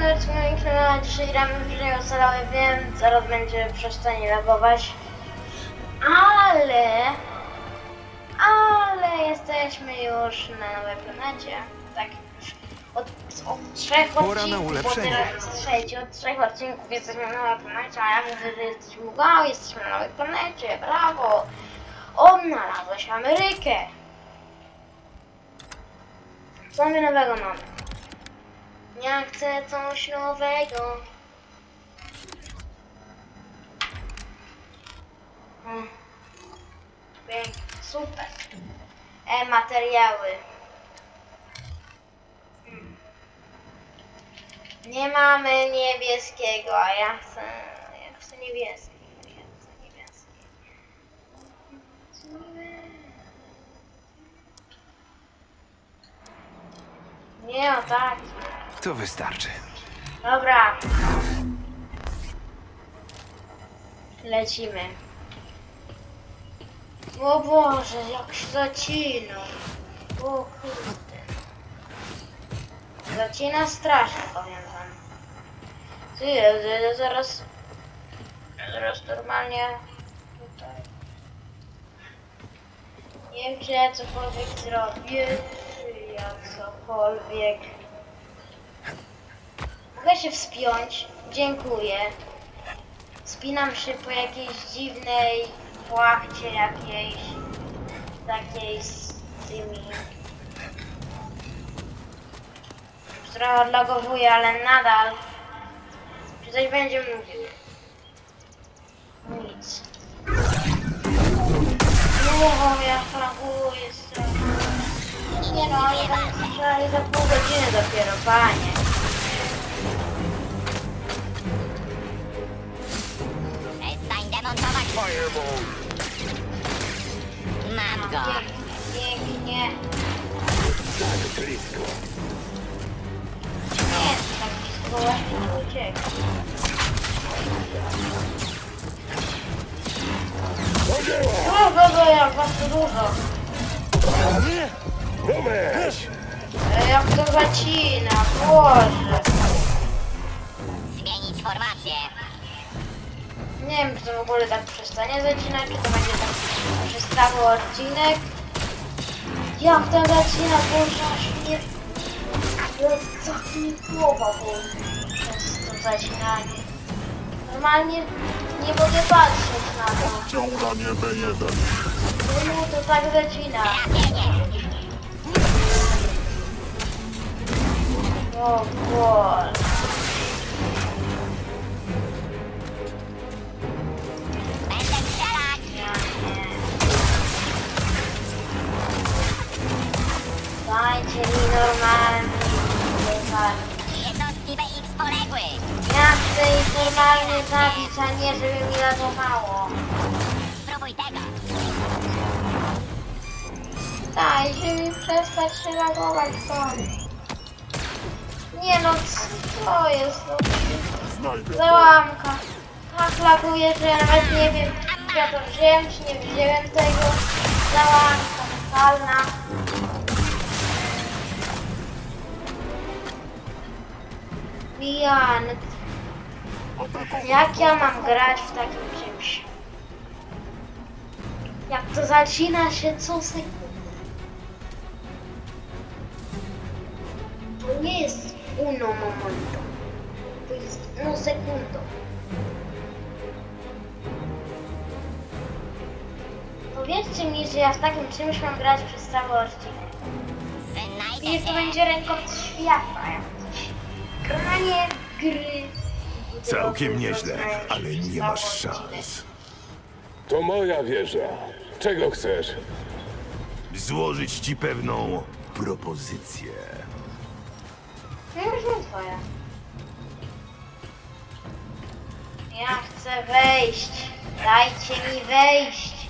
Konrad na dzisiaj gramy w Żyję Ocalały, wiem, zaraz będzie przestanie lagować. Ale... Ale jesteśmy już na nowej planecie. Tak już od, od trzech Pora na odcinków, bo ulepszenie. teraz jest trzeci, od trzech odcinków jesteśmy na nowej planecie, a ja mówię, że jesteśmy wow, jesteśmy na nowej planecie, brawo! Odnalazłeś Amerykę! Co my nowego mamy? Ja chcę coś nowego. Mm. Pięknie, super. E, materiały. Mm. Nie mamy niebieskiego, a ja chcę, chcę niebieski. Ja chcę niebieski. Nie, o tak. To wystarczy. Dobra. Lecimy. O Boże, jak się zacina. O kurde. Zacina strasznie, powiem wam. Ty, ja, zaraz... Zaraz normalnie... Tutaj... Nie wiem, czy ja cokolwiek zrobię, czy ja cokolwiek... Mogę się wspiąć. Dziękuję. Spinam się po jakiejś dziwnej płachcie jakiejś. Takiej z tymi. Trochę odlogowuję, ale nadal. Czy coś będzie mówił? Nic. No, ja fraguję strasznie. Nie no, strzelali za pół godziny dopiero, panie. Mam go. Pięknie, pięknie. Nie jest tak blisko, właśnie nie uciekł. O, Boże, jak was tu dużo. E, Jak to zacina, Boże. Zmienić formację. Nie wiem, czy to w ogóle tak przestanie zacinać, czy to będzie tak przez cały odcinek. Jak to zacina, Boże, aż mnie... Co mi głowa boli przez to zacinanie. Normalnie nie mogę patrzeć na to. Ciąganie B1. Czemu to tak zacina? O Boże. Dajcie mi normalnie wywalić. Jednostki BX poległy. Ja chcę ich normalnie zabić, a nie żeby mi lagowało. Spróbuj tego. Dajcie mi przestać się lagować stąd. Nie no, co jest? No, załamka. Tak laguje, że ja nawet nie wiem, czy ja to wziąłem, czy nie wziąłem tego. Załamka totalna. Jan, jak ja mam grać w takim czymś? Jak to zacina się co sekundę. To nie jest uno momento. To jest uno secundo. Powiedzcie mi, że ja w takim czymś mam grać przez cały odcinek. Znajdę to będzie rekord świata, jak coś. Granie w gry. Całkiem nieźle, ale nie masz szans. To moja wieża. Czego chcesz? Złożyć ci pewną propozycję. No już nie twoja. Ja chcę wejść. Dajcie mi wejść.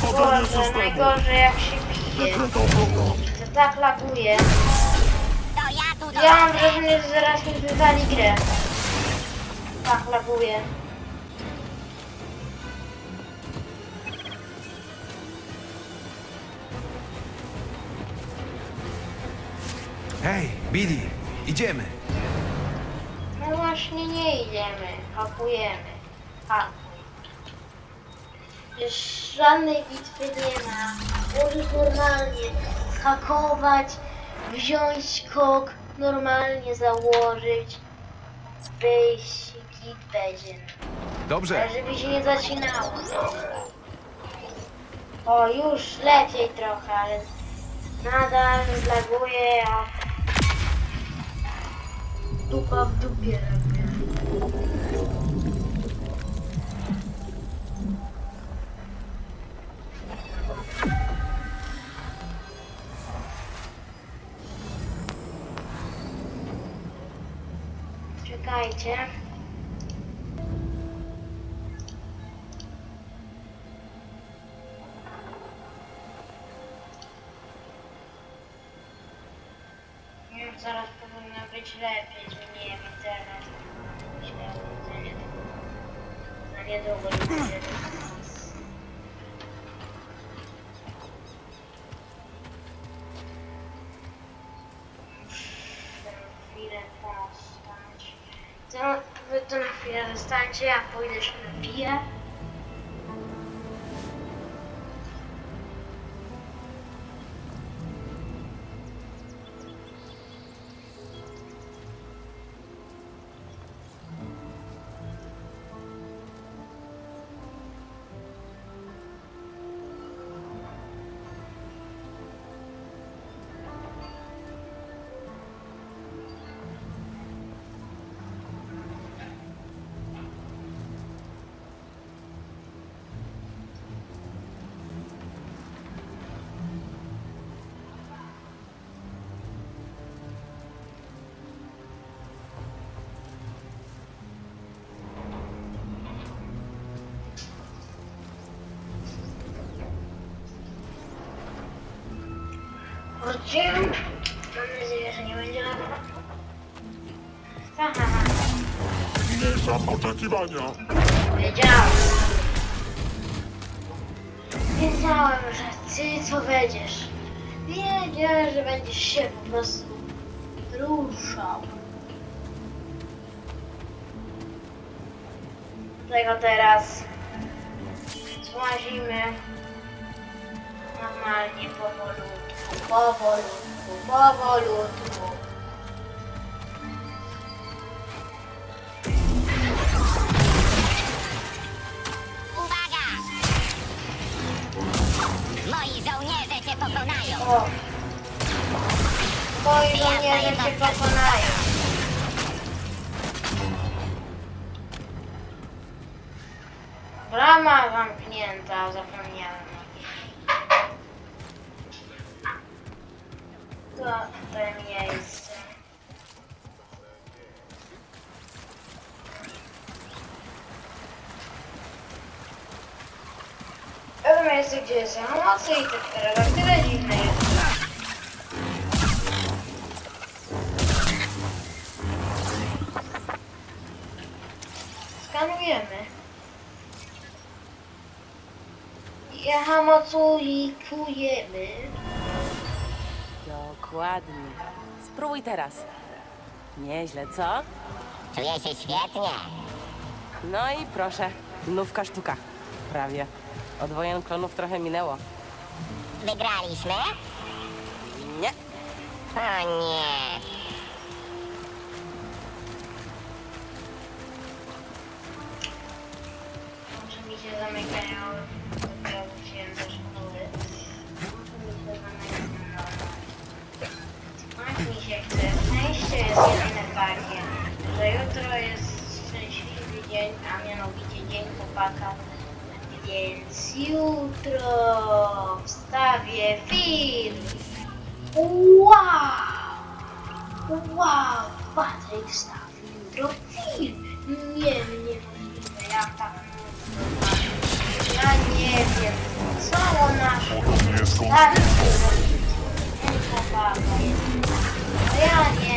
Boże, najgorzej jak się To tak laguje. Ja mam wrażenie, że zaraz mi wywali grę. Tak laguje. Hej, Billy, idziemy. No właśnie nie idziemy, hakujemy. Hakuj. Przecież żadnej bitwy nie ma. Możesz normalnie hakować, wziąć kok, normalnie założyć, wyjść i git będzie. Dobrze. Ale żeby się nie zacinało. O, już lepiej trochę, ale nadal zlaguje, a dupa w dupie. Czekajcie. Już zaraz powinno być lepiej, zmieniłem internet. Myślałem, że za niedługo nie będzie chwilę zostańcie, ja pójdę się Chodźcie. Mam nadzieję, że nie będzie na Haha, Zmniejszam oczekiwania. wiedziałem. Wiedziałem, że ty co będziesz. Wiedziałem, że będziesz się po prostu ruszał. Dlatego teraz złazimy normalnie powolutku, powolutku, powolutku. Uwaga! Moi żołnierze cię pokonają. O! Moi żołnierze cię pokonają. Brama zamknięta, zapomniałem. To te miejsce. To miejsce, gdzie jest emocja i tak teraz tyle dziwne jest. Skanujemy. I hamocujemy. Dokładnie. Spróbuj teraz. Nieźle, co? Czuję się świetnie. No i proszę, nówka sztuka. Prawie. Od wojen klonów trochę minęło. Wygraliśmy? Nie. O nie. Może mi się zamykają. Szczęście jest jedyne takie, że jutro jest szczęśliwy dzień, a mianowicie dzień chłopaka. Więc jutro wstawię film. Wow! Wow! Patryk wstawił jutro film. Nie wiem, niemożliwe, jak tak. Ja nie wiem, co nasz stary robić. Ten chłopaka jest. Ja nie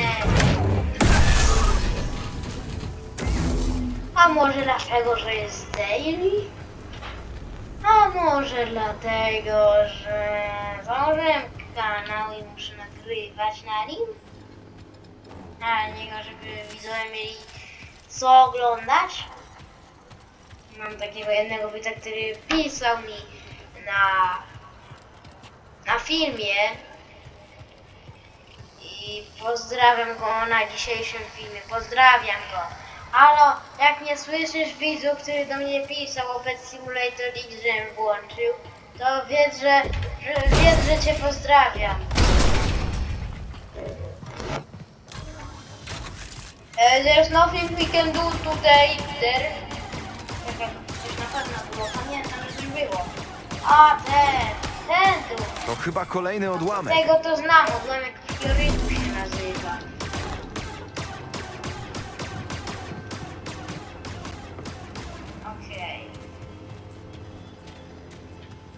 A może dlatego, że jest daily? A może dlatego, że założyłem kanał i muszę nagrywać na nim? na niego, żeby widzowie mieli co oglądać. Mam takiego jednego widza, który pisał mi na, na filmie i pozdrawiam go na dzisiejszym filmie. Pozdrawiam go. Halo, jak nie słyszysz widzu, który do mnie pisał o Pet Simulator X, żebym włączył, to wiedz, że, że, wiedz, że cię pozdrawiam. Uh, there's nothing we can do today there. Coś na pewno było, pamiętam, że coś było. A, ten, ten tu. To chyba kolejny odłamek. Tego to znam, odłamek priorytu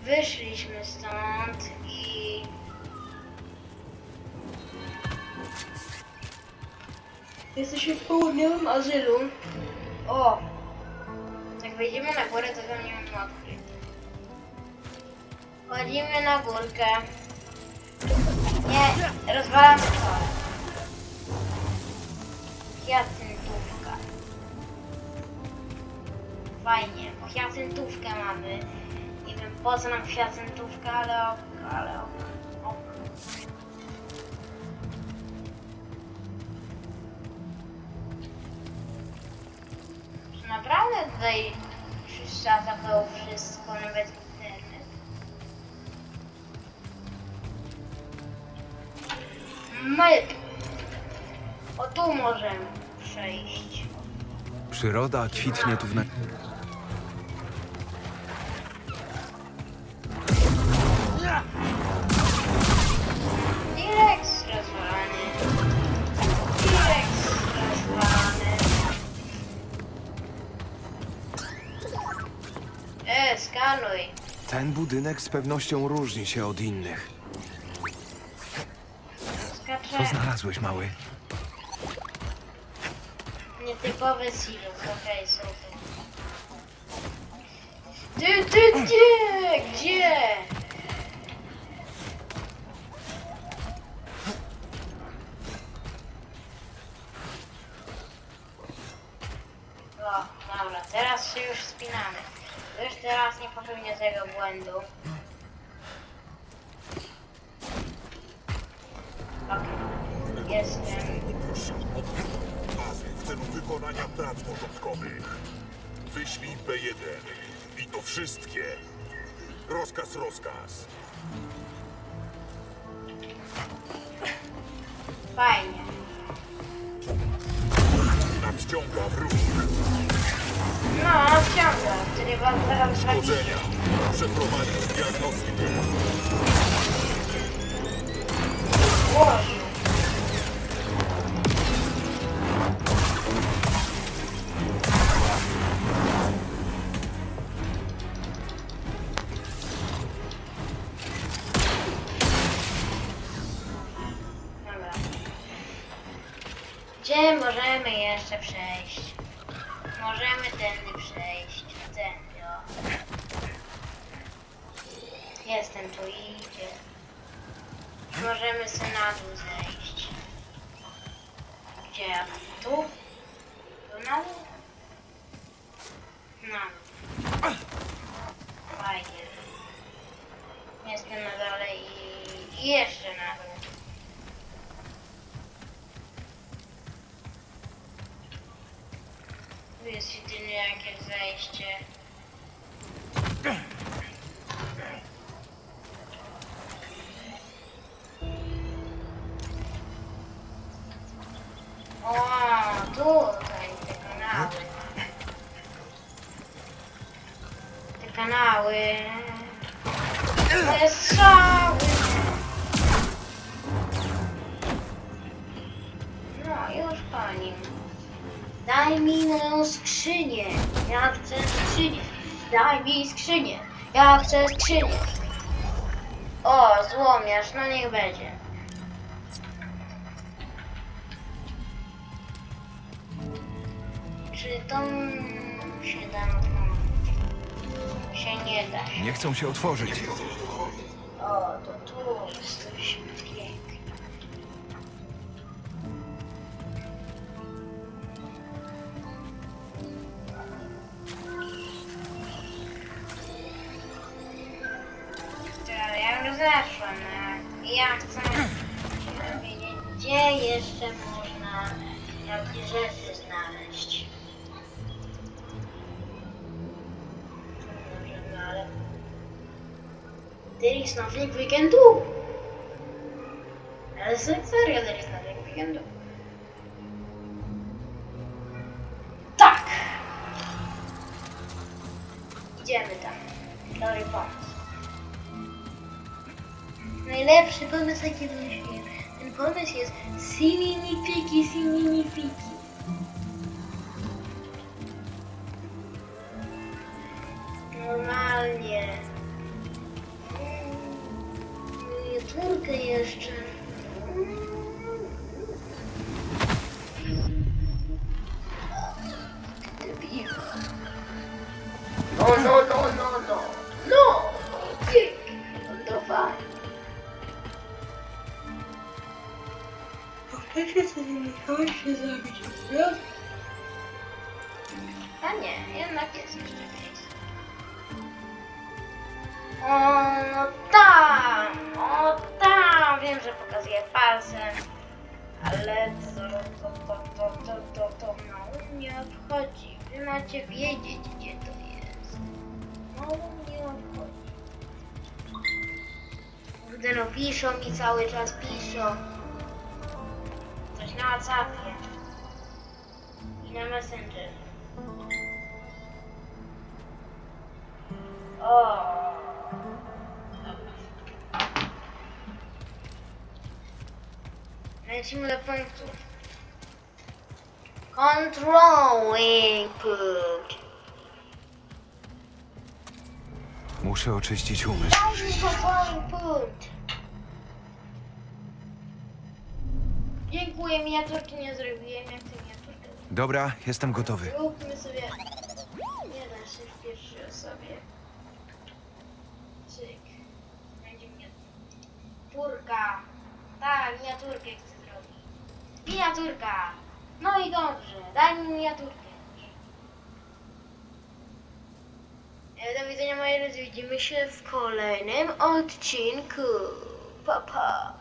Wyszliśmy stąd i... Jesteśmy w południowym azylu. O! Jak wejdziemy na górę, to tam nie mam odkryć. Chodzimy na górkę. Nie, rozwalamy to. Hiacyntówka. Fajnie, bo hiacyntówkę mamy. Nie wiem po co nam hiacyntówka, ale ok, ale ok. ok. Naprawdę tutaj przystawia to wszystko, nawet internet? My... O tu możemy przejść. Przyroda kwitnie tu w na... Ten budynek z pewnością różni się od innych. Co Skacze. znalazłeś, mały? Nietypowe silos, okej, tu. Ty, ty, ty! Gdzie? Nie popełnię tego błędu. Okej, jestem. Bazy w celu wykonania prac porządkowych. Wyślij B1. I to wszystkie. Rozkaz, rozkaz. Fajnie. Nadciąga wróg. No, wciąga, który wam zaraz trafi. Chodzenia. Przeprowadzić diagnostykę. Włożył. Dobra. Gdzie możemy jeszcze przejść? Możemy tędy przejść. Tędy, o. Jestem tu, idzie. Możemy sobie na dół zejść. Gdzie ja? Tu? Tu na dół? Na dół. Fajnie. Jestem na dole i, i jeszcze na dół. Strzały. No, już po nim. Daj mi moją skrzynię. Ja chcę skrzynię. Daj mi skrzynię. Ja chcę skrzynię. O, złomiarz, no niech będzie. Czy to się da? się nie da. Nie chcą się otworzyć. O, to tu jesteśmy piękni. To ja już zeszłam, a no. ja chcę wiedzieć, gdzie jeszcze można jakieś rzeczy Derek Snowflake weekendu! Ale se- serio Derek Snowflake weekendu. Tak! Idziemy tam. Dobry pomysł. Najlepszy pomysł jaki wymyśliłem. Ten pomysł jest siminifiki, siminifiki. Normalnie. Debil. No, no, no, no, no. No! Pięknie. Lądowanie. Chcecie sobie Michał się zabić, prawda? A nie, jednak jest jeszcze miejsce. O, no tam! O, tam! Wiem, że pokazuję palcem. Ale to, to, to, to, to, to, to mało mnie obchodzi. Wy macie wiedzieć, gdzie to jest. Mało mnie obchodzi. Kurde, no piszą mi cały czas, piszą. Coś na WhatsAppie. I na Messenger. O. Lecimy do Controlling punkt. Muszę oczyścić umysł. Mi controlling punkt. Dziękuję, miniaturki nie zrobiłem. Jak chcę miniaturkę Dobra, jestem gotowy. Zróbmy sobie. Nie da się w pierwszej osobie. Cyk. Będzie miniaturka. Tak, miniaturkę chcę zrobić. Miniaturka. No i dobrze. Daj mi miniaturkę. E, Do widzenia moi drodzy. Widzimy się w kolejnym odcinku. Pa pa.